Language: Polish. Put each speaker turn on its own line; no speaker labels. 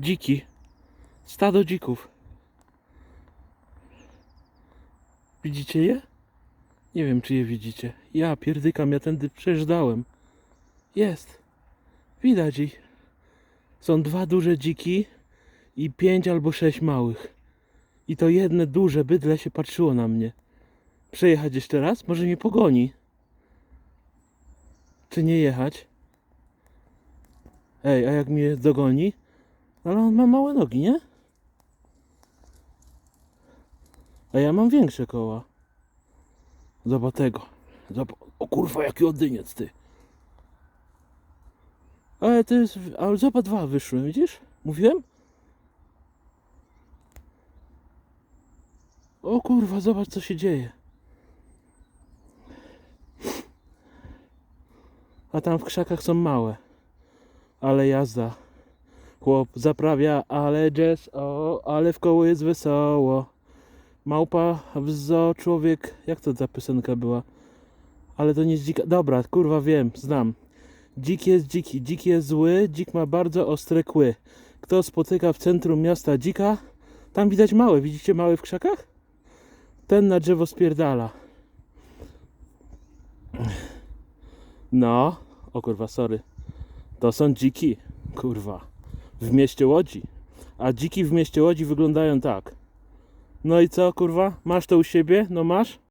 Dziki. Stado dzików. Widzicie je? Nie wiem, czy je widzicie. Ja pierdykam, ja tędy przejeżdżałem. Jest. Widać ich. Są dwa duże dziki i pięć albo sześć małych. I to jedne duże bydle się patrzyło na mnie. Przejechać jeszcze raz? Może mnie pogoni. Czy nie jechać? Ej, a jak mnie dogoni? Ale on ma małe nogi, nie? A ja mam większe koła. Zobacz tego. O kurwa, jaki odyniec ty. Ale to jest... Ale zobacz, dwa wyszły, widzisz? Mówiłem? O kurwa, zobacz co się dzieje. A tam w krzakach są małe. Ale jazda. Chłop zaprawia, ale jazz, o, ale w koło jest wesoło. Małpa w zoo, człowiek, jak to ta piosenka była? Ale to nie jest dzika. Dobra, kurwa wiem, znam. Dzik jest dziki, dzik jest zły, dzik ma bardzo ostre kły. Kto spotyka w centrum miasta dzika, tam widać małe, widzicie małe w krzakach? Ten na drzewo spierdala. No, o kurwa, sorry. To są dziki, kurwa, w mieście Łodzi. A dziki w mieście Łodzi wyglądają tak. No i co, kurwa? Masz to u siebie? No masz?